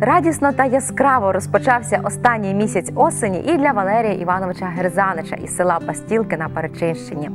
Радісно та яскраво розпочався останній місяць осені і для Валерія Івановича Герзанича із села Бастілки на Перечинщині.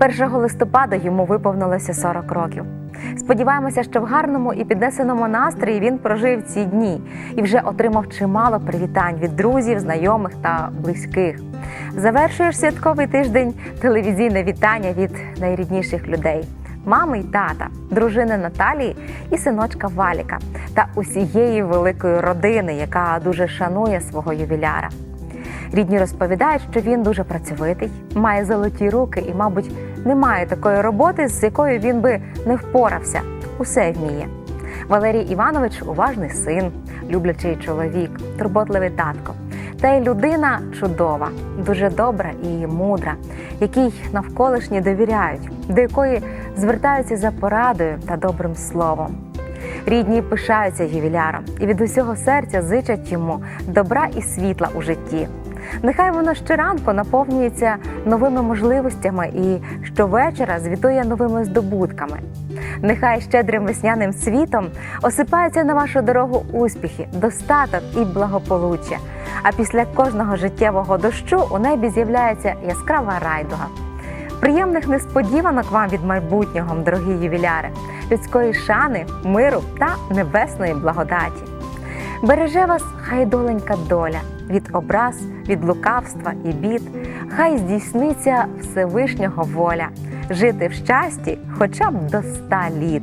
1 листопада йому виповнилося 40 років. Сподіваємося, що в гарному і піднесеному настрої він прожив ці дні і вже отримав чимало привітань від друзів, знайомих та близьких. Завершуєш святковий тиждень телевізійне вітання від найрідніших людей мами й тата, дружини Наталії і синочка Валіка та усієї великої родини, яка дуже шанує свого ювіляра. Рідні розповідають, що він дуже працьовитий, має золоті руки і, мабуть, немає такої роботи, з якою він би не впорався. Усе вміє. Валерій Іванович уважний син, люблячий чоловік, турботливий татко. Та людина чудова, дуже добра і мудра, якій навколишні довіряють, до якої звертаються за порадою та добрим словом. Рідні пишаються ювіляром і від усього серця зичать йому добра і світла у житті. Нехай воно щоранку наповнюється новими можливостями і щовечора звітує новими здобутками. Нехай щедрим весняним світом осипаються на вашу дорогу успіхи, достаток і благополуччя. А після кожного життєвого дощу у небі з'являється яскрава райдуга. Приємних несподіванок вам від майбутнього, дорогі ювіляри, людської шани, миру та небесної благодаті. Береже вас хай доленька доля від образ, від лукавства і бід, хай здійсниться Всевишнього воля, жити в щасті хоча б до ста літ.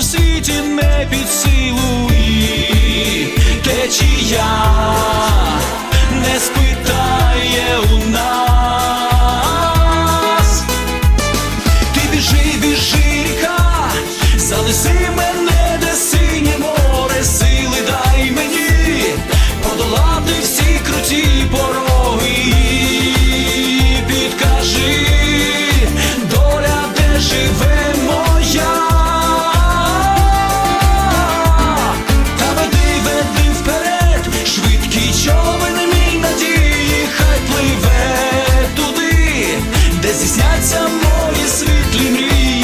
в світі не під силу і течія не спить. де здійсняться мої світлі мрії.